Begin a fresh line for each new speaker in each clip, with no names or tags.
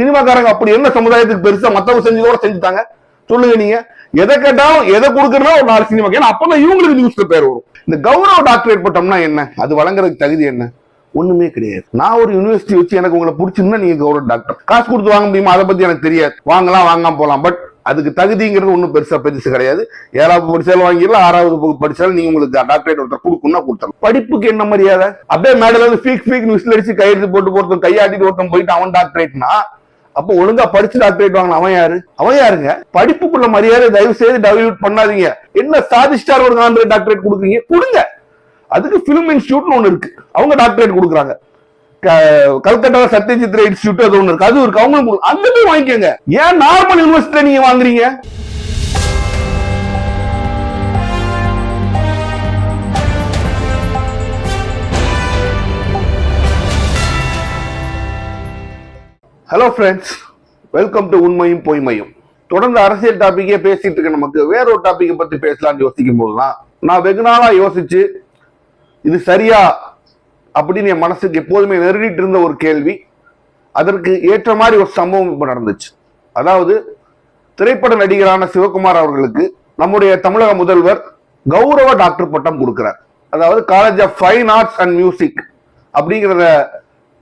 சினிமாக்காரங்க அப்படி என்ன சமுதாயத்துக்கு பெருசா மத்தவங்க செஞ்சதோட செஞ்சுட்டாங்க? சொல்லுங்க நீங்க. எதை கேட்டாலும் எதை கொடுக்கறதா ஒரு நாலு சினிமா ஏன்னா அப்பதான் இவங்களுக்கு நியூஸ்ல பேர் வரும். இந்த கௌரவ டாக்டரேட் பட்டம்னா என்ன? அது வழங்குறதுக்கு தகுதி என்ன? ஒண்ணுமே கிடையாது. நான் ஒரு யூனிவர்சிட்டி வச்சு எனக்கு உங்களை பிடிச்சிருந்தா நீங்க கௌரவ டாக்டர் காசு கொடுத்து வாங்க முடியுமா? அதை பத்தி எனக்கு தெரியாது. வாங்கலாம் வாங்காம போலாம் பட் அதுக்கு தகுதிங்கிறது ஒன்றும் பெருசா பெருசு கிடையாது. ஏழாவது படிச்சாலும் வாங்கிடலாம் ஆறாவது புக்கு படிச்சாலும் நீங்க உங்களுக்கு டாக்டரேட் ஒருத்தர் கொடுக்கணும்னா கொடுத்தலாம் படிப்புக்கு என்ன மரியாதை? அப்படியே மேடல வந்து ஃபீக் ஃபீக் நியூஸ்ல அடிச்சு கையெழுத்து போட்டு ஒருத்தன் கையாட்டிட்டு ஒருத்தன் போயிட்டு அவன் டாக்டரேட்னா அப்போ ஒழுங்கா படிச்சு டாக்டரேட் வாங்கின அவன் யாரு? அவன் யாருங்க? படிப்புக்குள்ள மரியாதை தயவு செய்து டைல்யூட் பண்ணாதீங்க. என்ன சாதிஸ்டார் ஒரு ஆண்டு டாக்டரேட் கொடுக்குறீங்க? கொடுங்க. அதுக்கு பிலிம் இன்ஸ்டியூட்னு ஒன்று இருக்கு. அவங்க டாக்டரேட் கொடுக்குறாங்க. க- கல்கட்டால சத்யஜித்ரா இன்ஸ்டியூட் அது ஒன்று இருக்கு. அது இருக்கு. அவங்களும் அந்த போய் வாங்கிக்கோங்க. ஏன் நார்மல் யூனிவர்சிட்டியில நீங்க வாங்குறீங்க? ஹலோ ஃப்ரெண்ட்ஸ் வெல்கம் டு உண்மையும் பொய்மையும். தொடர்ந்து அரசியல் டாபிக்கே பேசிட்டு இருக்க நமக்கு. வேற ஒரு டாப்பிக்கை பத்தி பேசலாம்னு யோசிக்கும் போதுதான். நான் வெகு நாளா யோசிச்சு இது சரியா அப்படின்னு என் மனசுக்கு எப்போதுமே நெருடிட்டு இருந்த ஒரு கேள்வி. அதற்கு ஏற்ற மாதிரி ஒரு சம்பவம் இப்போ நடந்துச்சு. அதாவது திரைப்பட நடிகரான சிவகுமார் அவர்களுக்கு நம்முடைய தமிழக முதல்வர் கௌரவ டாக்டர் பட்டம் கொடுக்கிறார். அதாவது college of fine arts and music அப்படிங்கிறத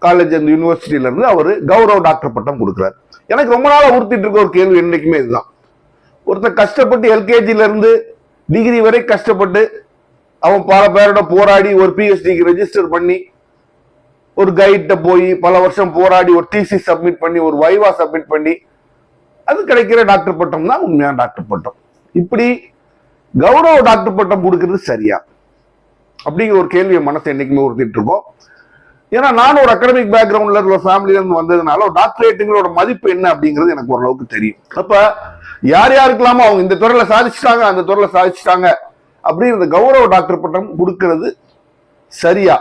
காலேஜ் அந்த யூனிவர்சிட்டியிலேருந்து அவர் கௌரவ டாக்டர் பட்டம் கொடுக்குறாரு. எனக்கு ரொம்ப நாளாக உறுத்திட்டு இருக்க ஒரு கேள்வி என்றைக்குமே இதுதான். ஒருத்தர் கஷ்டப்பட்டு எல்கேஜிலேருந்து டிகிரி வரை கஷ்டப்பட்டு அவன் பல பேரோட போராடி ஒரு பிஹெச்டிக்கு ரெஜிஸ்டர் பண்ணி ஒரு கைட்ட போய் பல வருஷம் போராடி ஒரு டிசி சப்மிட் பண்ணி ஒரு வைவா சப்மிட் பண்ணி அது கிடைக்கிற டாக்டர் பட்டம் தான் உண்மையான டாக்டர் பட்டம். இப்படி கௌரவ டாக்டர் பட்டம் கொடுக்கறது சரியா? அப்படிங்கிற ஒரு கேள்வியை மனசு மனசை என்னைக்குமே உறுத்திட்டு இருக்கோம். ஏன்னா நானும் ஒரு அகடமிக் பேக்ரவுண்ட்ல இருக்க ஃபேமிலில இருந்து வந்ததுனால ஒரு டாக்டரேட்டுங்களோட மதிப்பு என்ன அப்படிங்கிறது எனக்கு ஓரளவுக்கு தெரியும். அப்ப யார் யாருக்கெல்லாமோ அவங்க இந்த துறையில சாதிச்சுட்டாங்க அந்த துறையில சாதிச்சுட்டாங்க அப்படிங்கிற கௌரவ டாக்டர் பட்டம் கொடுக்கறது சரியா?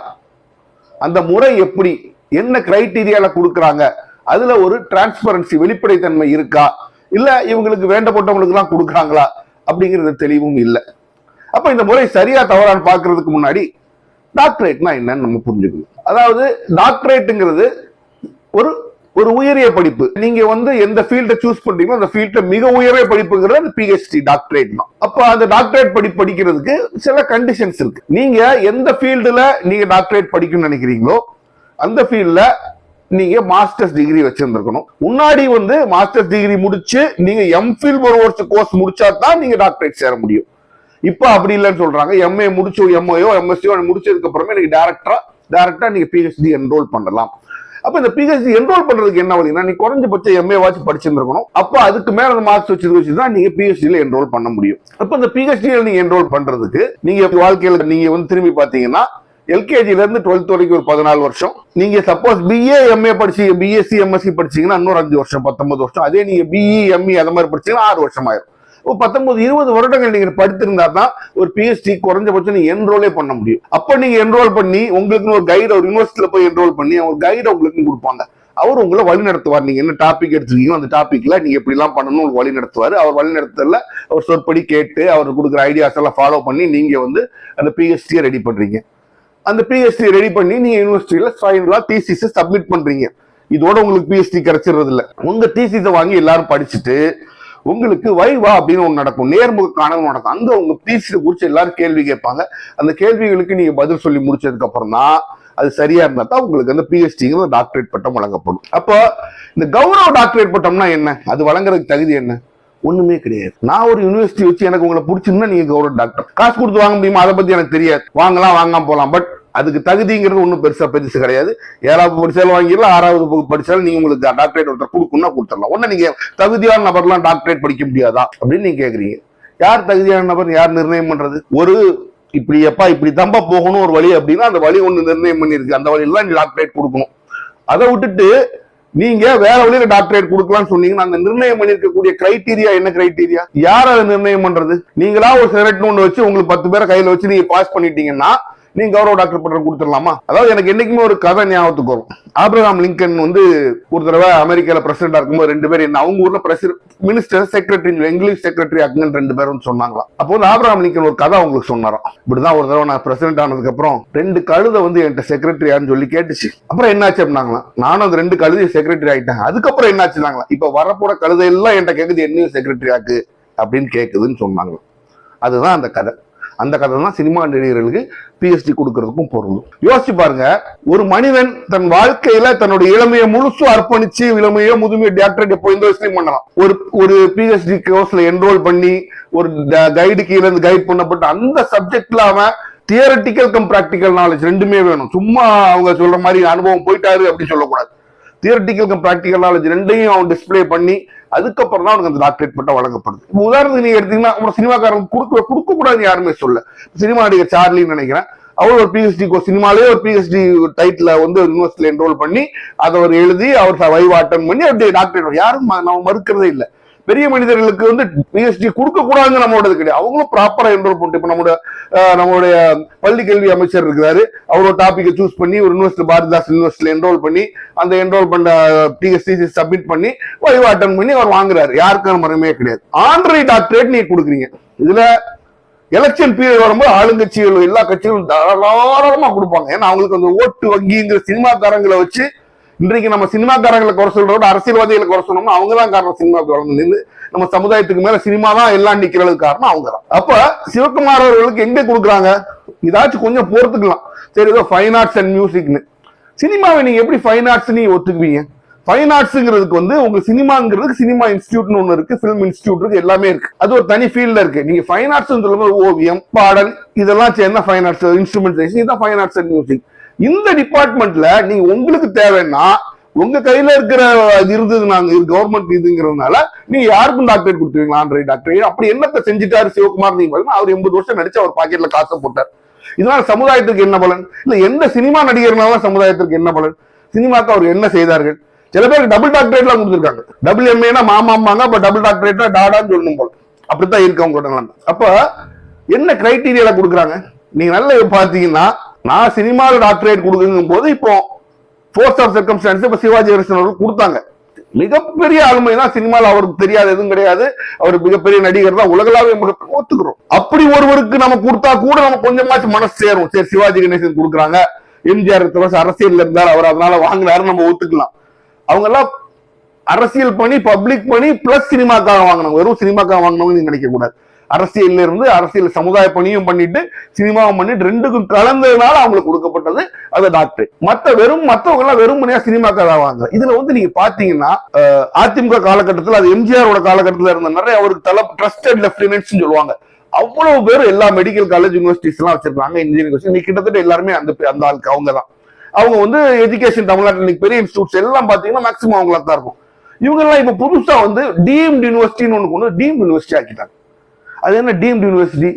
அந்த முறை எப்படி? என்ன கிரைட்டீரியால கொடுக்குறாங்க? அதுல ஒரு டிரான்ஸ்பரன்சி வெளிப்படைத்தன்மை இருக்கா? இல்ல இவங்களுக்கு வேண்டப்பட்டவங்களுக்குலாம் கொடுக்குறாங்களா? அப்படிங்கிறது தெளிவும் இல்லை. அப்ப இந்த முறை சரியா தவறான்னு பாக்குறதுக்கு முன்னாடி டாக்டரேட்னா என்னன்னு நம்ம புரிஞ்சுக்கணும். அதாவது டாக்டரேட்டுங்கிறது ஒரு ஒரு உயரிய படிப்பு. நீங்க வந்து எந்த ஃபீல்டை சூஸ் பண்றீங்களோ அந்த ஃபீல்ட்ல மிக உயரிய படிப்புங்கிறது அந்த பிஹெச்டி டாக்டரேட் தான். அப்போ அந்த டாக்டரேட் படி படிக்கிறதுக்கு சில கண்டிஷன்ஸ் இருக்கு. நீங்க எந்த ஃபீல்டுல நீங்க டாக்டரேட் படிக்கணும்னு நினைக்கிறீங்களோ அந்த ஃபீல்ட்ல நீங்க மாஸ்டர்ஸ் டிகிரி வச்சிருந்திருக்கணும். முன்னாடி வந்து மாஸ்டர்ஸ் டிகிரி முடிச்சு நீங்க எம்ஃபில் ஒரு வருஷம் கோர்ஸ் முடிச்சா தான் நீங்க டாக்டரேட் சேர முடியும். இப்போ அப்படி இல்லைன்னு சொல்றாங்க. எம்ஏ முடிச்சு எம்ஏயோ எம்எஸ்சியோ முடிச்சதுக்கு அப்புறமே எனக்கு டேரக்டரா டேரெக்டாக நீங்க பிஹெச்டி என்ரோல் பண்ணலாம். அப்ப இந்த பிஹெச்டி என்ரோல் பண்றதுக்கு என்ன வழினா நீ குறைஞ்சபட்சம் எம்ஏ வாட்சி படிச்சிருந்துருக்கணும். அப்ப அதுக்கு மேல அந்த மார்க்ஸ் வச்சு வச்சு தான் நீங்க பிஹெச்டியில் என்ரோல் பண்ண முடியும். அப்ப இந்த பிஹெச்டியில் நீங்க என்ரோல் பண்றதுக்கு நீங்க வாழ்க்கையில நீங்க வந்து திரும்பி பாத்தீங்கன்னா எல்கேஜில இருந்து டுவெல்த் வரைக்கும் ஒரு பதினாலு வருஷம். நீங்க சப்போஸ் பிஏ எம்ஏ படிச்சு பிஎஸ்சி எம்எஸ்சி படிச்சீங்கன்னா இன்னொரு அஞ்சு வருஷம் பத்தொன்பது வருஷம். அதே நீங்க பிஇ எம்இ அந்த மாதிரி படிச்சீங்கன்னா ஆறு வருஷம் ஆயிரும் ஒரு பத்தொன்பது இருபது வருடங்கள் நீங்க படித்திருந்தா தான் ஒரு பிஎஸ்டி குறைஞ்சபட்சம் நீங்க என்ரோலே பண்ண முடியும். அப்ப நீங்க என்ரோல் பண்ணி உங்களுக்கு ஒரு கைடு ஒரு யூனிவர்சிட்டியில போய் என்ரோல் பண்ணி ஒரு கைடு உங்களுக்கு கொடுப்பாங்க. அவர் உங்களை வழி நடத்துவார். நீங்க என்ன டாபிக் எடுத்துருக்கீங்களோ அந்த டாபிக்ல நீங்க எப்படி எல்லாம் பண்ணணும் உங்களுக்கு வழி நடத்துவார். அவர் வழி நடத்தல அவர் சொற்படி கேட்டு அவர் கொடுக்குற ஐடியாஸ் எல்லாம் ஃபாலோ பண்ணி நீங்க வந்து அந்த பிஹெச்டியை ரெடி பண்றீங்க. அந்த பிஎஸ்டி ரெடி பண்ணி நீங்க யூனிவர்சிட்டியில ஃபைனலா டிசிஸ் சப்மிட் பண்றீங்க. இதோட உங்களுக்கு பிஎஸ்டி கிடைச்சிடுறது இல்ல உங்க டிசிஸை வாங்கி எல்லாரும் படிச்சுட்டு உங்களுக்கு வைவா அப்படின்னு ஒன்று நடக்கும். நேர்முக காணல் நடக்கும். அங்க உங்க பேசிட்டு குறிச்சு எல்லாரும் கேள்வி கேட்பாங்க. அந்த கேள்விகளுக்கு நீங்க பதில் சொல்லி முடிச்சதுக்கு அப்புறம் தான் அது சரியா இருந்தா தான் உங்களுக்கு அந்த பிஹெச்டிங்கிற டாக்டரேட் பட்டம் வழங்கப்படும். அப்போ இந்த கௌரவ டாக்டரேட் பட்டம்னா என்ன? அது வழங்குறதுக்கு தகுதி என்ன? ஒண்ணுமே கிடையாது. நான் ஒரு யூனிவர்சிட்டி வச்சு எனக்கு உங்களை பிடிச்சிருந்தா நீங்க கௌரவ டாக்டர் காசு கொடுத்து வாங்க முடியுமா? அதை பத்தி எனக்கு தெரியாது. வாங்கலாம் வாங்காம போலாம். பட் அதுக்கு தகுதிங்கிறது ஒன்றும் பெருசாக பெருசு கிடையாது. ஏழாவது படிச்சாலும் வாங்கிடலாம் ஆறாவது வகுப்பு படிச்சாலும் நீங்கள் உங்களுக்கு டாக்டரேட் ஒருத்தர் கொடுக்கணும்னா கொடுத்துடலாம். ஒன்று நீங்கள் தகுதியான நபர்லாம் டாக்டரேட் படிக்க முடியாதா அப்படின்னு நீங்கள் கேட்குறீங்க யார் தகுதியான நபர் யார் நிர்ணயம் பண்ணுறது ஒரு இப்படி எப்பா இப்படி தம்பா போகணும் ஒரு வழி அப்படின்னா அந்த வழி ஒன்று நிர்ணயம் பண்ணியிருக்கு அந்த வழியில தான் டாக்டரேட் கொடுக்கணும். அதை விட்டுட்டு நீங்க வேற வழியில டாக்டரேட் கொடுக்கலாம்னு சொன்னீங்கன்னா அந்த நிர்ணயம் பண்ணிருக்கக்கூடிய கிரைட்டீரியா என்ன கிரைடீரியா யார் அதை நிர்ணயம் பண்றது? நீங்களா ஒரு சிகரெட் ஒன்று வச்சு உங்களுக்கு பத்து பேரை கையில வச்சு நீங்க பாஸ் பண்ணிட்டீங்கன்னா நீங்க கௌரவ டாக்டர் பட்டம் கொடுத்துடலாமா? அதாவது எனக்கு என்னைக்குமே ஒரு கதை ஞாபகத்துக்கு வரும். ஆப்ரஹாம் லிங்கன் வந்து ஒரு தடவை அமெரிக்கால பிரசிடண்டா இருக்கும்போது ரெண்டு பேர் என்ன அவங்க ஊர்ல president minister secretary English secretary ஆக்குங்கன்னு ரெண்டு பேரும் சொன்னாங்களாம். அப்போ வந்து ஆப்ரஹாம் லிங்கன் ஒரு கதை அவங்களுக்கு சொன்னாராம். இப்படிதான் ஒரு தடவை நான் பிரசிடென்ட் ஆனதுக்கு அப்புறம் ரெண்டு கழுதை வந்து என்கிட்ட செக்ரட்டரியான்னு சொல்லி கேட்டுச்சு. அப்புறம் என்னாச்சு அப்படின்னாங்களா நானும் அந்த ரெண்டு கழுதையும் செக்ரட்டரி ஆயிட்டேன். அதுக்கப்புறம் என்னாச்சுனாங்களா இப்ப வரப்போற கழுதை எல்லாம் என்கிட்ட கேக்குது என்னையும் செக்ரட்டரி ஆக்கு அப்படின்னு கேக்குதுன்னு சொன்னாங்க அதுதான் அந்த கதை. அந்த கதை தான் சினிமா நடிகர்களுக்கு பிஎஸ்டி கொடுக்கறதுக்கும் பொருந்தும். யோசிச்சு பாருங்க ஒரு மனிதன் தன் வாழ்க்கையில தன்னுடைய இளமையை முழுசும் அர்ப்பணிச்சு இளமையோ முதுமையோ டாக்டரேட் எப்போ இந்த வயசுலயும் பண்ணலாம். ஒரு ஒரு பிஹெச்டி கோர்ஸ்ல என்ரோல் பண்ணி ஒரு கைடு கீழே இருந்து கைட் பண்ணப்பட்ட அந்த சப்ஜெக்ட்ல அவன் தியரட்டிக்கல் கம் பிராக்டிக்கல் நாலேஜ் ரெண்டுமே வேணும். சும்மா அவங்க சொல்ற மாதிரி அனுபவம் போயிட்டாரு அப்படின்னு சொல்லக்கூடாது. தியரட்டிக்கல் கம் ப்ராக்டிக்கல் நாலேஜ் ரெண்டையும் அவன் டிஸ்ப்ளே பண்ணி அதுக்கப்புறம் தான் அவனுக்கு அந்த டாக்டரேட் பட்டம் வழங்கப்படுது. இப்போ உதாரணத்துக்கு நீங்க எடுத்தீங்கன்னா நம்ம சினிமாக்காரங்க கொடுக்க கொடுக்க கூடாது யாருமே சொல்ல சினிமா நடிகர் சார்லின்னு நினைக்கிறேன். அவர் ஒரு பிஹெச்டி சினிமாலே ஒரு பிஹெச்டி டைட்டில் வந்து யூனிவர்சிட்டியில் என்ரோல் பண்ணி அதை அவர் எழுதி அவர் வைவ் அட்டன் பண்ணி அப்படியே டாக்டரேட் யாரும் நம்ம மறுக்கிறதே இல்லை. பெரிய மனிதர்களுக்கு வந்து பிஎஸ்டி கொடுக்க கூடாதுன்னு நம்மளோட கிடையாது. அவங்களும் ப்ராப்பரா என்ரோல் பண்ணிட்டு இப்ப நம்மளோட நம்மளுடைய பள்ளி கல்வி அமைச்சர் இருக்கிறாரு. அவரோட டாபிக்கை சூஸ் பண்ணி ஒரு யூனிவர்சிட்டி பாரதிதாஸ் யூனிவர்சிட்டியில என்ரோல் பண்ணி அந்த என்ரோல் பண்ண பிஎஸ்டி சப்மிட் பண்ணி வைவ் அட்டன் பண்ணி அவர் வாங்குறாரு. யாருக்கும் முறையுமே கிடையாது. ஆண்டரை டாக்டரேட் நீங்க கொடுக்குறீங்க. இதுல எலெக்ஷன் பீரியட் வரும்போது ஆளுங்கட்சிகள் எல்லா கட்சிகளும் தாராளமா கொடுப்பாங்க. ஏன்னா அவங்களுக்கு அந்த ஓட்டு வங்கிங்கிற சினிமாக்காரங்களை வச்சு இன்றைக்கு நம்ம சினிமாக்காரங்களை குறை சொல்றத விட அரசியல்வாதிகளை குறை சொன்னோம்னா அவங்க தான் காரணம் சினிமாவுக்கு வளர்ந்து நின்று நம்ம சமுதாயத்துக்கு மேல சினிமா தான் எல்லாம் நிக்கிறதுக்கு காரணம் அவங்க தான் அப்ப சிவகுமார் அவர்களுக்கு எங்க கொடுக்குறாங்க? இதாச்சும் கொஞ்சம் பொறுத்துக்கலாம். சரி ஏதோ ஃபைன் ஆர்ட்ஸ் அண்ட் மியூசிக்னு சினிமாவை நீங்க எப்படி ஃபைன் ஆர்ட்ஸ் நீ ஒத்துக்குவீங்க? ஃபைன் ஆர்ட்ஸ்ங்கிறதுக்கு வந்து உங்களுக்கு சினிமாங்கிறதுக்கு சினிமா இன்ஸ்டியூட்னு ஒன்று இருக்கு ஃபிலிம் இன்ஸ்டியூட் இருக்கு எல்லாமே இருக்கு. அது ஒரு தனி ஃபீல்ட்ல இருக்கு. நீங்க ஃபைன் ஆர்ட்ஸ் சொல்லும்போது ஓவியம் பாடல் இதெல்லாம் சேர்ந்தா ஃபைன் ஆர்ட்ஸ் இன்ஸ்ட்ருமெண்டேஷன் இதான் ஃபைன் ஆர்ட்ஸ் அண்ட் மியூசிக் இந்த டிபார்ட்மெண்ட்ல நீங்க உங்களுக்கு தேவைன்னா உங்க கையில இருக்கிற இது இருந்தது நாங்க கவர்மெண்ட் இதுங்கிறதுனால நீங்க யாருக்கும் டாக்டரேட் கொடுத்துருவீங்களா ஆண்ட்ரை அப்படி என்னத்தை செஞ்சுட்டாரு சிவகுமார் நீங்க அவர் எண்பது வருஷம் நடிச்சு அவர் பாக்கெட்ல காசை போட்டார். இதனால சமுதாயத்துக்கு என்ன பலன்? இல்ல எந்த சினிமா நடிகர்னால சமுதாயத்திற்கு என்ன பலன்? சினிமாக்கு அவர் என்ன செய்தார்கள்? சில பேருக்கு டபுள் டாக்டரேட்லாம் கொடுத்துருக்காங்க. டபுள் எம்ஏனா மாமாம்பாங்க அப்ப டபுள் டாக்டரேட்னா டாடான்னு சொல்லணும் போல. அப்படித்தான் இருக்கு அவங்களோட நிலைமை அப்ப என்ன கிரைட்டீரியால கொடுக்குறாங்க? நீங்க நல்ல பாத்தீங்கன்னா நான் சினிமாவில் டாக்டரேட் கொடுக்குங்கும் போது இப்போ ஃபோர்ஸ் ஆஃப் சர்க்கம்ஸ்டான்ஸ் இப்ப சிவாஜி கணேசன் அவர்கள் கொடுத்தாங்க. மிகப்பெரிய ஆளுமை தான் சினிமாவில் அவருக்கு தெரியாது எதுவும் கிடையாது. அவர் மிகப்பெரிய நடிகர் தான். உலகளாவே மிக ஒத்துக்கிறோம். அப்படி ஒருவருக்கு நம்ம கொடுத்தா கூட நம்ம கொஞ்சமாச்சும் மனசு சேரும். சரி சிவாஜி கணேசன் கொடுக்குறாங்க. எம்ஜிஆர் இத்தனை வருஷம் இருந்தார். அவர் அதனால வாங்கினாரு நம்ம ஒத்துக்கலாம். அவங்க எல்லாம் அரசியல் பண்ணி பப்ளிக் பண்ணி பிளஸ் சினிமாக்காக வாங்கினவங்க. வெறும் சினிமாக்காக வாங்கினவங்க நீங்க நினைக்க கூடாது அரசியல்ல இருந்து அரசியல் சமுதாய பணியும் பண்ணிட்டு சினிமாவும் பண்ணிட்டு ரெண்டுக்கும் கலந்ததுனால அவங்களுக்கு கொடுக்கப்பட்டது அது டாக்டர் மத்த வெறும் மத்தவங்க எல்லாம் வெறும் மணியா சினிமாக்காக இதுல வந்து நீங்க பாத்தீங்கன்னா அதிமுக காலகட்டத்தில் அது எம்ஜிஆரோட காலகட்டத்தில் இருந்த நிறைய அவருக்கு தலை ட்ரஸ்டட் லெப்டினன்ட்ஸ் சொல்லுவாங்க. அவ்வளவு பேர் எல்லா மெடிக்கல் காலேஜ் யூனிவர்சிட்டிஸ் எல்லாம் வச்சிருக்காங்க இன்ஜினியரிங் இன்னைக்கு கிட்டத்தட்ட எல்லாருமே அந்த அந்த ஆளுக்கு அவங்க தான் அவங்க வந்து எஜுகேஷன் தமிழ்நாட்டில் பெரிய இன்ஸ்டியூட்ஸ் எல்லாம் பாத்தீங்கன்னா மேக்சிமம் அவங்களா தான் இருக்கும். இவங்க எல்லாம் இப்ப புதுசா வந்து டீம்டு யூனிவர்சிட்டின்னு ஒண்ணு கொண்டு டீம்டு யூனிவர்சிட்டி ஆக்கிட்டாங்க. அது என்ன டீம்டு யூனிவர்சிட்டி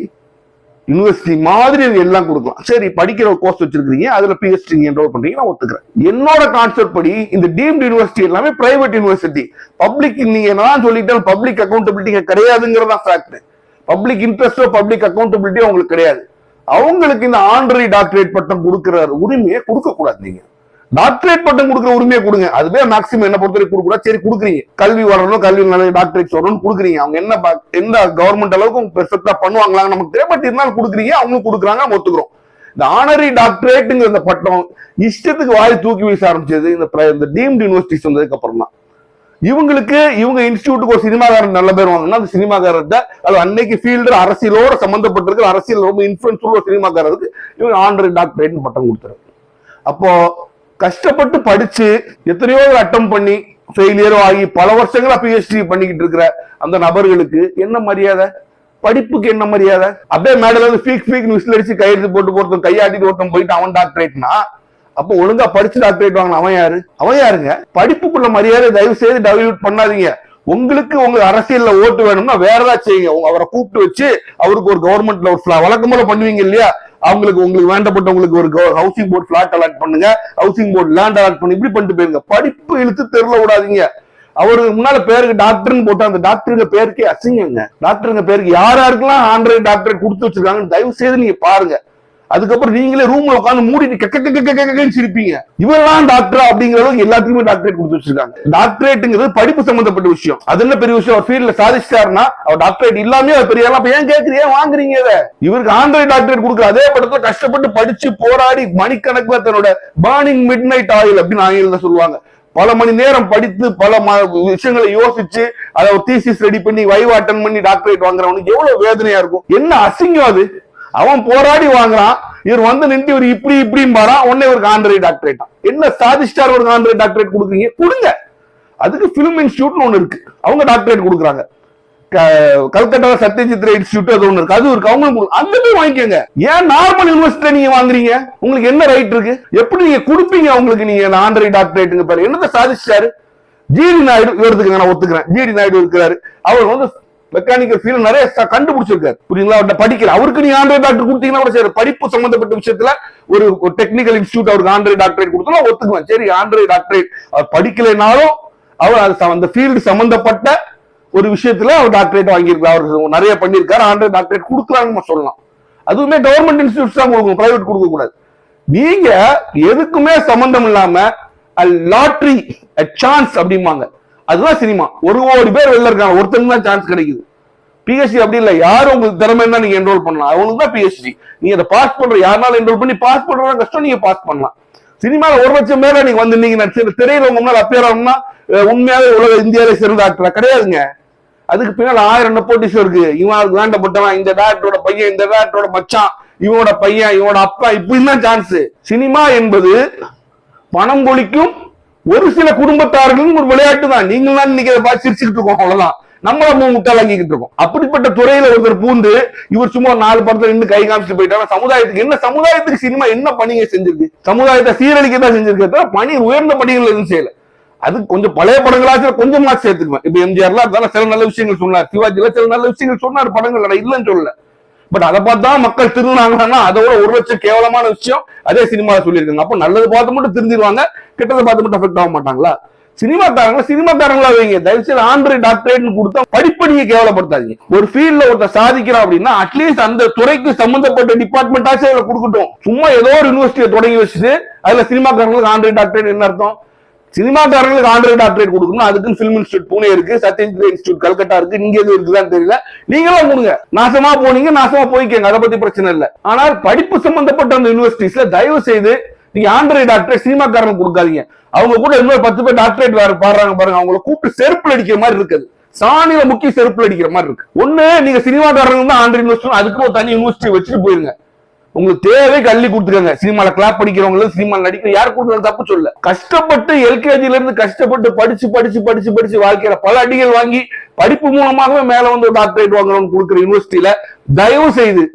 யூனிவர்சிட்டி மாதிரி எல்லாம் கொடுக்கலாம். சரி படிக்கிற ஒரு கோர்ஸ் வச்சிருக்கீங்க அதுல பிஹெச்டி என்ரோல் பண்றீங்க நான் ஒத்துக்கிறேன். என்னோட கான்செப்ட் படி இந்த டீம்டு யூனிவர்சிட்டி எல்லாமே பிரைவேட் யூனிவர்சிட்டி பப்ளிக் நீங்க என்னதான் சொல்லிட்டாலும் பப்ளிக் அக்கௌண்டபிலிட்டி கிடையாதுங்கிறதா ஃபேக்ட் பப்ளிக் இன்ட்ரெஸ்டோ பப்ளிக் அக்கௌண்டபிலிட்டியோ உங்களுக்கு கிடையாது. அவங்களுக்கு இந்த ஆண்டரி டாக்டரேட் பட்டம் கொடுக்கிற உரிமையை கொடுக்க கூடாது நீங்க. டாக்டரேட் பட்டம் கொடுக்குற உரிமையை கொடுங்க. அதுவே மேக்ஸிமம் என்ன பொறுத்தவரைக்கும் கொடுக்கூடா சரி கொடுக்குறீங்க. கல்வி வரணும் கல்வி நல்ல டாக்டரேட் வரணும் கொடுக்குறீங்க. அவங்க என்ன எந்த கவர்மெண்ட் அளவுக்கு பெர்ஃபெக்டா பண்ணுவாங்களான்னு நமக்கு தெரியும் பட் இருந்தாலும் கொடுக்குறீங்க அவங்களும் கொடுக்குறாங்க நம்ம ஒத்துக்கிறோம். இந்த ஆனரி டாக்டரேட்டுங்கிற இந்த பட்டம் இஷ்டத்துக்கு வாய் தூக்கி வீச ஆரம்பிச்சது இந்த இந்த டீம்டு யூனிவர்சிட்டிஸ் வந்ததுக்கு அப்புறம் தான் இவங்களுக்கு இவங்க இன்ஸ்டியூட்டுக்கு ஒரு சினிமாக்காரன் நல்ல பேர் வாங்கினா அந்த சினிமாக்காரர்கிட்ட அது அன்னைக்கு ஃபீல்டு அரசியலோட சம்மந்தப்பட்டிருக்கிற அரசியல் ரொம்ப இன்ஃபுளுன்ஸ் உள்ள சினிமாக்காரருக்கு இவங்க ஆனரி டாக்டரேட்னு பட்டம் கொடுத்தாரு அப்போ கஷ்டப்பட்டு படிச்சு எத்தனையோ அட்டம் பண்ணி ஃபெயிலியரோ ஆகி பல வருஷங்களா பிஹெச்டி பண்ணிக்கிட்டு இருக்கிற அந்த நபர்களுக்கு என்ன மரியாதை? படிப்புக்கு என்ன மரியாதை? அப்படியே மேடல வந்து ஃபீக் ஃபீக் விசில் அடிச்சு கையெழுத்து போட்டு ஒருத்தன் கையாட்டிட்டு ஒருத்தன் போயிட்டு அவன் டாக்டரேட்னா அப்போ ஒழுங்கா படிச்சு டாக்டரேட் வாங்கின அவன் யாரு? அவன் யாருங்க? படிப்புக்குள்ள மரியாதை தயவு செய்து டைல்யூட் பண்ணாதீங்க. உங்களுக்கு உங்க அரசியல்ல ஓட்டு வேணும்னா வேற ஏதாவது செய்யுங்க. அவரை கூப்பிட்டு வச்சு அவருக்கு ஒரு கவர்மெண்ட்ல ஒரு fla- வழக்கம் போல பண்ணுவீங்க இல்லையா? அவங்களுக்கு உங்களுக்கு வேண்டப்பட்டவங்களுக்கு ஒரு ஹவுசிங் போர்டு பிளாட் அலாட் பண்ணுங்க. ஹவுசிங் போர்டு லேண்ட் அலாட் பண்ணி இப்படி பண்ணிட்டு போயிருங்க. படிப்பு இழுத்து தெருல விடாதீங்க. அவருக்கு முன்னால பேருக்கு டாக்டர்னு போட்டா அந்த டாக்டருங்க பேருக்கே அசிங்கங்க. டாக்டருங்க பேருக்கு யார் ஆண்ட்ராய்டு டாக்டர் கொடுத்து வச்சிருக்காங்கன்னு தயவு செய்து நீங்க பாருங்க. அதுக்கப்புறம் நீங்களே ரூம்ல உட்காந்து மூடிட்டு கக்க கக்க கக்க சிரிப்பீங்க. இவெல்லாம் டாக்டர் அப்படிங்கிற அளவுக்கு எல்லாத்துக்குமே டாக்டரேட் கொடுத்து வச்சிருக்காங்க. டாக்டரேட்டுங்கிறது படிப்பு சம்பந்தப்பட்ட விஷயம். அது என்ன பெரிய விஷயம்? அவர் ஃபீல்ட்ல சாதிச்சிட்டாருன்னா அவர் டாக்டரேட் இல்லாமே அவர் பெரிய எல்லாம் ஏன் கேக்குறீங்க ஏன் வாங்குறீங்க இதை? இவருக்கு ஆண்ட்ராய்ட் டாக்டரேட் கொடுக்குற அதே படத்துல கஷ்டப்பட்டு படிச்சு போராடி மணிக்கணக்குல தன்னோட பார்னிங் மிட் நைட் ஆயில் அப்படின்னு ஆங்கில சொல்லுவாங்க. பல மணி நேரம் படித்து பல ம- விஷயங்களை யோசிச்சு அதை தீசிஸ் ரெடி பண்ணி வைவ் அட்டன் பண்ணி டாக்டரேட் வாங்குறவனுக்கு எவ்வளவு வேதனையா இருக்கும். என்ன அசிங்கம் அது? அவன் போராடி வாங்குறான். இவர் வந்து நின்று இவர் இப்படி இப்படின்னு பாரா உடனே ஒரு ஆண்ட்ராய்டு டாக்டரேட் என்ன சாதிஸ்டார் ஒரு ஆண்ட்ராய்டு டாக்டரேட் கொடுக்குறீங்க? கொடுங்க. அதுக்கு பிலிம் இன்ஸ்டியூட்னு ஒன்று இருக்கு. அவங்க டாக்டரேட் கொடுக்குறாங்க. க- கல்கட்டா சத்யஜித் இன்ஸ்டியூட் அது ஒண்ணு இருக்கு. அது இருக்கு. அவங்களும் அந்த போய் வாங்கிக்கோங்க. ஏன் நார்மல் யூனிவர்சிட்டியில நீங்க வாங்குறீங்க? உங்களுக்கு என்ன ரைட் இருக்கு? எப்படி நீங்க கொடுப்பீங்க அவங்களுக்கு நீங்க ஆண்டரை டாக்டரேட்டுங்க பாரு? என்னத்தை சாதிச்சாரு ஜிடி நாயுடு இவரதுக்கு நான் ஒத்துக்கிறேன். ஜிடி நாயுடு இருக்கிறாரு. அவர் வந்து மெக்கானிக்கல் ஃபீல்ட் நிறைய கண்டுபிடிச்சிருக்காரு. புரியுங்களா அவர்கிட்ட படிக்கல. அவருக்கு நீங்க ஆண்ட்ராய்ட் டாக்டர் கொடுத்தீங்கன்னா கூட சரி படிப்பு சம்பந்தப்பட்ட விஷயத்துல ஒரு டெக்னிக்கல் இன்ஸ்டியூட் அவருக்கு ஆண்ட்ராய்டு டாக்டரேட் கொடுத்தா ஒத்துக்குவேன். சரி ஆண்ட்ராய்டு டாக்டரேட் அவர் படிக்கலைனாலும் அவர் அது அந்த ஃபீல்டு சம்பந்தப்பட்ட ஒரு விஷயத்துல அவர் டாக்டரேட் வாங்கியிருக்காரு அவர் நிறைய பண்ணியிருக்காரு. ஆண்ட்ராய்டு டாக்டரேட் கொடுக்கலாம்னு சொல்லலாம். அதுவுமே கவர்மெண்ட் இன்ஸ்டியூட்ஸ் தான் கொடுக்கணும். பிரைவேட் கொடுக்க கூடாது நீங்க எதுக்குமே சம்பந்தம் இல்லாம லாட்ரி சான்ஸ் அப்படிம்பாங்க. அதுதான் சினிமா. ஒரு கோடி பேர் வெளில இருக்காங்க. ஒருத்தனுக்கு தான் சான்ஸ் கிடைக்குது. பிஹெச்டி அப்படி இல்ல. யாரும் உங்களுக்கு திறமை தான் நீங்க என்ரோல் பண்ணலாம். அவங்களுக்கு தான் பிஹெச்டி நீங்க அதை பாஸ் பண்ற யாருனாலும் என்ரோல் பண்ணி பாஸ் பண்றதா கஷ்டம் நீங்க பாஸ் பண்ணலாம். சினிமால ஒரு லட்சம் பேரை நீங்க வந்து நீங்க நடிச்சு திரையில உங்க மேல அப்பியர் ஆகணும்னா உண்மையாவே உலக இந்தியாவிலே சிறந்த ஆக்டரா கிடையாதுங்க. அதுக்கு பின்னால் ஆயிரம் நெப்போட்டிஷம் இருக்கு. இவன் வேண்டப்பட்டவன் இந்த டேரக்டரோட பையன் இந்த டேரக்டரோட மச்சான். இவனோட பையன் இவனோட அப்பா. இப்படின்னு தான் சான்ஸ் சினிமா என்பது பணம் கொளிக்கும் ஒரு சில குடும்பத்தார்களும் ஒரு விளையாட்டு தான். நீங்க தான் இன்னைக்கு அதை பார்த்து சிரிச்சுக்கிட்டு இருக்கோம் அவ்வளவுதான். நம்மள மூணு முட்டாளாக்கிட்டு இருக்கோம். அப்படிப்பட்ட துறையில ஒருத்தர் பூந்து இவர் சும்மா நாலு படத்துல நின்று கை காமிச்சு போயிட்டாங்க சமுதாயத்துக்கு என்ன சமுதாயத்துக்கு சினிமா என்ன பணியை செஞ்சிருக்கு? சமுதாயத்தை சீரழிக்க தான் செஞ்சிருக்க பணி உயர்ந்த பணிகள் எதுவும் செய்யல. அது கொஞ்சம் பழைய படங்களாச்சும் கொஞ்சமா சேர்த்துக்குவேன். இப்ப எம்ஜிஆர்லாம் அதெல்லாம் சில நல்ல விஷயங்கள் சொன்னார். சிவாஜில சில நல்ல விஷயங்கள் சொன்னார் படங்கள். இல்லைன்னு சொல்லல. பட் அதை பார்த்தா மக்கள் திருநாங்கன்னா அதோட ஒரு லட்சம் கேவலமான விஷயம் அதே சினிமாவில் சொல்லியிருக்காங்க. அப்போ நல்லது பார்த்து மட்டும் திருந்திடுவாங்க. கெட்டதை பார்த்து மட்டும் அஃபெக்ட் ஆக மாட்டாங்களா? சினிமா தாரங்களா சினிமா தாரங்களா வைங்க. தயவு செய்து ஆண்ட்ராய்டு டாக்டரேட் கொடுத்தா படிப்படியை கேவலப்படுத்தாதீங்க. ஒரு ஃபீல்ட்ல ஒருத்தர் சாதிக்கிறான் அப்படின்னா அட்லீஸ்ட் அந்த துறைக்கு சம்பந்தப்பட்ட டிபார்ட்மெண்டாச்சும் அதில் கொடுக்கட்டும். சும்மா ஏதோ ஒரு யூனிவர்சிட்டியை தொடங்கி வச்சுட்டு அதுல சினிமாக்காரங்களுக்கு ஆண்ட்ராய்டு டாக்டரேட் என்ன அர்த்தம்? சினிமாக்காரங்களுக்கு ஆண்ட்ரை டாக்டரேட் கொடுக்கணும். அதுக்கு ஃபிலிம் இன்ஸ்டியூட் பூனே இருக்கு சத்யஜித் இன்ஸ்டியூட் கல்கட்டா இருக்கு இங்க எதுவும் இருக்குதான்னு தெரியல. நீங்களும் கொடுங்க. நாசமா போனீங்க நாசமா போய்க்கங்க. அதை பத்தி பிரச்சனை இல்ல. ஆனால் படிப்பு சம்பந்தப்பட்ட அந்த யூனிவர்சிட்டிஸ்ல தயவு செய்து நீங்க ஆண்ட்ராய்டு டாக்டரேட் சினிமாக்காரன் கொடுக்காதீங்க. அவங்க கூட இன்னொரு பத்து பேர் டாக்டரேட் வேற பாடுறாங்க பாருங்க அவங்கள கூப்பிட்டு செருப்புல அடிக்கிற மாதிரி இருக்குது. சாணியில முக்கிய செருப்புல அடிக்கிற மாதிரி இருக்கு. ஒண்ணு நீங்க சினிமாக்காரங்க தான் ஆண்ட்ராய்டு யூனிவர்சிட்டி அதுக்கு ஒரு தனி யூனிவர்சிட்டி வச்சுட்டு போயிருங்க. உங்களுக்கு தேவை கல்வி கொடுத்துக்கங்க. சினிமால கிளாப் படிக்கிறவங்களும் சினிமால நடிக்கிற யார் கொடுத்தாலும் தப்பு சொல்ல கஷ்டப்பட்டு எல்கேஜில இருந்து கஷ்டப்பட்டு படிச்சு படிச்சு படிச்சு படிச்சு வாழ்க்கையில பல அடிகள் வாங்கி படிப்பு மூலமாகவே மேல வந்து ஒரு டாக்டரேட் வாங்குறவங்க கொடுக்குற யூனிவர்சிட்டியில தயவு செய்து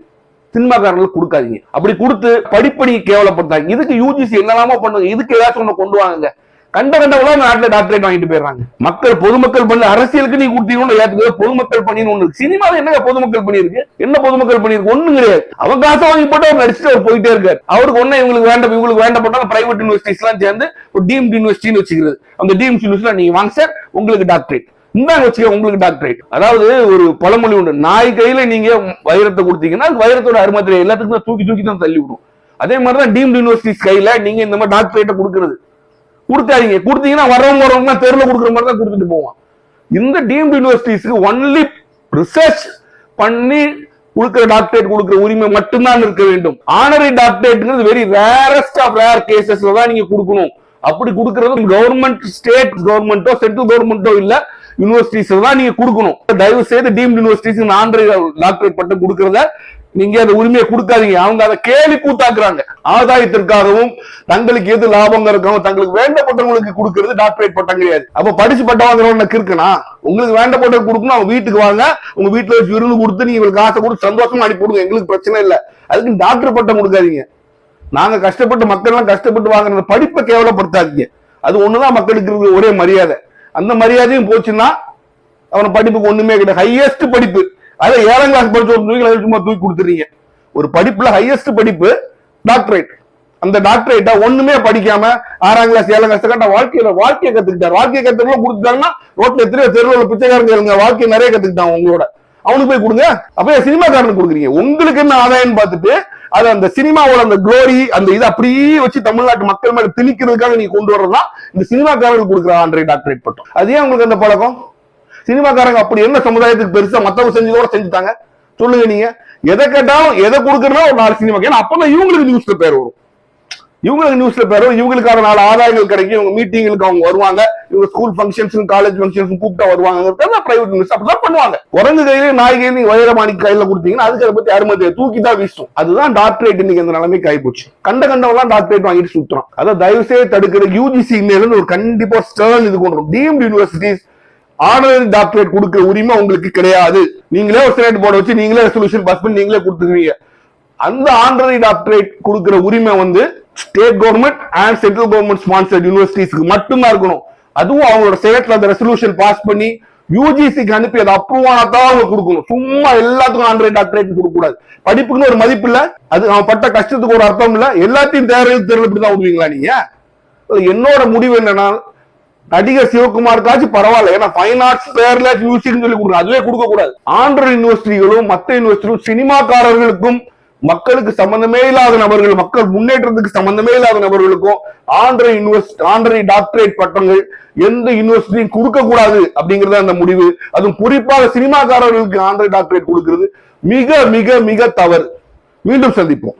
சினிமாக்காரங்களுக்கு கொடுக்காதீங்க. அப்படி கொடுத்து படிப்படி கேவலப்படுத்தாங்க இதுக்கு யூஜிசி என்னெல்லாமோ பண்ணுங்க இதுக்கு ஏதாச்சும் ஒன்று கொண்டு வாங்க கண்ட கண்டவெல்லாம் நாட்டில் டாக்டரேட் வாங்கிட்டு போயிடுறாங்க. மக்கள் பொதுமக்கள் பண்ணி அரசியலுக்கு நீ கொடுத்தீங்கன்னு ஏற்றுக்கோ பொதுமக்கள் பண்ணின்னு ஒண்ணு சினிமாவில் சினிமால என்னங்க பொதுமக்கள் பண்ணியிருக்கு? என்ன பொதுமக்கள் பண்ணியிருக்கு? ஒண்ணும் கிடையாது. அவங்க காசை வாங்கி போட்டு அவர் நடிச்சுட்டு அவர் போயிட்டே இருக்காரு. அவருக்கு ஒண்ணு இவங்களுக்கு வேண்டாம் இவங்களுக்கு வேண்டப்பட்டாலும் பிரைவேட் யூனிவர்சிட்டிஸ் எல்லாம் சேர்ந்து ஒரு டீம்டு யூனிவர்சிட்டின்னு வச்சுக்கிறது. அந்த டீம் யூனிவர்சிட்டி நீங்க வாங்க சார் உங்களுக்கு டாக்டரேட் இந்தாங்க வச்சுக்க உங்களுக்கு டாக்டரேட் அதாவது ஒரு பழமொழி உண்டு. நாய் கையில நீங்க வைரத்தை கொடுத்தீங்கன்னா வைரத்தோட அருமை தெரியும் எல்லாத்துக்கும் தூக்கி தூக்கி தான் தள்ளி விடும் அதே மாதிரி தான் டீம்ட் யூனிவர்சிட்டிஸ் கையில நீங்க இந்த மாதிரி டாக்டரேட்டை கொடுக்கறது. கொடுத்தாதீங்க கொடுத்தீங்கன்னா வரவங்க வரவங்க தெருல கொடுக்குற மாதிரி தான் கொடுத்துட்டு போவான். இந்த டீம்டு யூனிவர்சிட்டிஸ்க்கு ஒன்லி ரிசர்ச் பண்ணி கொடுக்கிற டாக்டரேட் கொடுக்கிற உரிமை மட்டும்தான் இருக்க வேண்டும். ஆனரி டாக்டரேட்ங்கிறது வெரி ரேரஸ்ட் ஆஃப் ரேர் கேசஸ்ல தான் நீங்க கொடுக்கணும். அப்படி கொடுக்கறது கவர்மெண்ட் ஸ்டேட் கவர்மெண்ட்டோ சென்ட்ரல் கவர்மெண்ட்டோ இல்ல யூனிவர்சிட்டிஸ் தான் நீங்க கொடுக்கணும். தயவு செய்து டீம்டு யூனிவர்சிட்டிஸ் ஆண்டு டாக்டரேட் பட்டம் கொடுக்கறத நீங்க அந்த உரிமையை கொடுக்காதீங்க. அவங்க அதை கேலி கூத்தாக்குறாங்க. ஆதாயத்திற்காகவும் தங்களுக்கு எது லாபங்க இருக்கவும் தங்களுக்கு வேண்டப்பட்டவங்களுக்கு கொடுக்கறது டாக்டரேட் பட்டம் கிடையாது. அப்ப படிச்சு பட்டம் வாங்குறவங்க இருக்குன்னா உங்களுக்கு வேண்டப்பட்ட கொடுக்கணும் அவங்க வீட்டுக்கு வாங்க. உங்க வீட்டுல வச்சு விருந்து கொடுத்து நீங்க இவங்களுக்கு காசை கொடுத்து சந்தோஷமா அனுப்பி கொடுங்க எங்களுக்கு பிரச்சனை இல்ல. அதுக்கு டாக்டர் பட்டம் கொடுக்காதீங்க. நாங்க கஷ்டப்பட்டு மக்கள் எல்லாம் கஷ்டப்பட்டு வாங்குற படிப்பை கேவலப்படுத்தாதீங்க. அது ஒண்ணுதான் மக்களுக்கு ஒரே மரியாதை. அந்த மரியாதையும் போச்சுன்னா அவன படிப்புக்கு ஒண்ணுமே கிடையாது. ஹையஸ்ட் படிப்பு. அதை ஏழாம் கிளாஸ் படிச்ச ஒரு தூக்கி சும்மா தூக்கி கொடுத்துறீங்க. ஒரு படிப்புல ஹையஸ்ட் படிப்பு டாக்டரேட் அந்த டாக்டரேட்டா ஒண்ணுமே படிக்காம ஆறாம் கிளாஸ் ஏழாம் கிளாஸ் கட்ட வாழ்க்கையில வாழ்க்கையை கத்துக்கிட்டார். வாழ்க்கையை கத்துக்கலாம் கொடுத்துட்டாங்கன்னா ரோட்ல எத்தனையோ தெருவில் பிச்சைக்காரங்க வாழ்க்கையை நிறைய கத்துக்கிட்டாங்க உங்களோட. அவனுக்கு போய் கொடுங்க. அப்ப சினிமாக்காரனுக்கு கொடுக்குறீங்க? உங்களுக்கு என்ன ஆதாயம்னு பார்த்துட்டு அது அந்த சினிமாவோட அந்த குளோரி அந்த இதை அப்படியே வச்சு தமிழ்நாட்டு மக்கள் மேல திணிக்கிறதுக்காக நீங்க கொண்டு வர்றதா இந்த சினிமாக்காரர்களுக்கு கொடுக்குற ஆண்டரை டாக்டரேட் பட்டம் அது ஏன் உங்களுக்கு அந்த பழக்கம்? சினிமாக்காரங்க அப்படி என்ன சமுதாயத்துக்கு பெருசா மத்தவங்க செஞ்சதோட செஞ்சுட்டாங்க? சொல்லுங்க நீங்க. எதை கேட்டாலும் எதை கொடுக்கறதோ ஒரு நாலு சினிமா ஏன்னா அப்பதான் இவங்களுக்கு நியூஸ்ல பேர் வரும். இவங்களுக்கு நியூஸ்ல பேர் இவங்களுக்கான நாலு ஆதாயங்கள் கிடைக்கும். இவங்க மீட்டிங்களுக்கு அவங்க வருவாங்க. இவங்க ஸ்கூல் ஃபங்க்ஷன்ஸ் காலேஜ் ஃபங்க்ஷன்ஸ் கூப்பிட்டா வருவாங்க பிரைவேட் நியூஸ் அப்படிதான் பண்ணுவாங்க. குரங்கு கையில நாய் கையில நீங்க வைரமாணி கையில கொடுத்தீங்கன்னா அதுக்கு அதை பத்தி அருமதியை தூக்கி தான் வீசும். அதுதான் டாக்டரேட் இன்னைக்கு அந்த நிலைமைக்கு கைப்போச்சு கண்ட கண்டவெல்லாம் டாக்டரேட் வாங்கிட்டு சுத்துறான் அதை தயவு தடுக்கிற யூஜிசி இருந்து ஒரு கண்டிப்பா ஸ்டர்ன் இது கொண்டு டீம்டு யூனிவர்சிட்டிஸ் ஆனரரி டாக்டரேட் கொடுக்க உரிமை உங்களுக்கு கிடையாது. நீங்களே ஒரு ஸ்டேட் போர்டு வச்சு நீங்களே ரெசல்யூஷன் பாஸ் பண்ணி நீங்களே கொடுத்துருவீங்க அந்த ஆனரரி டாக்டரேட் கொடுக்குற உரிமை வந்து state government and central government sponsored யூனிவர்சிட்டிஸ்க்கு மட்டும்தான் இருக்கணும். அதுவும் அவங்களோட சேட்டில் அந்த ரெசல்யூஷன் பாஸ் பண்ணி யூஜிசிக்கு அனுப்பி அதை அப்ரூவ் ஆனாதான் அவங்க கொடுக்கணும். சும்மா எல்லாத்துக்கும் ஆனரரி டாக்டரேட் கொடுக்க கூடாது படிப்புக்குன்னு ஒரு மதிப்பு இல்ல. அது அவன் பட்ட கஷ்டத்துக்கு ஒரு அர்த்தம் இல்ல. எல்லாத்தையும் தேர்தல் தேர்தல் இப்படி தான் விடுவீங்களா நீங்க என்னோட முடிவு என்னன்னா நடிகர் சிவகுமாருக்காச்சும் பரவாயில்ல. ஏன்னா ஃபைன் ஆர்ட்ஸ் பேர்ல மியூசிக் சொல்லி கொடுக்கணும். அதுவே கொடுக்க கூடாது ஆண்டர் யூனிவர்சிட்டிகளும் மற்ற யூனிவர்சிட்டிகளும் சினிமாக்காரர்களுக்கும் மக்களுக்கு சம்பந்தமே இல்லாத நபர்கள் மக்கள் முன்னேற்றத்துக்கு சம்பந்தமே இல்லாத நபர்களுக்கும் ஆண்டரை யூனிவர்சிட்டி ஆண்டரை டாக்டரேட் பட்டங்கள் எந்த யூனிவர்சிட்டியும் கொடுக்க கூடாது அப்படிங்கறது அந்த முடிவு. அதுவும் குறிப்பாக சினிமாக்காரர்களுக்கு ஆண்டரை டாக்டரேட் கொடுக்கிறது மிக மிக மிக தவறு. மீண்டும் சந்திப்போம்.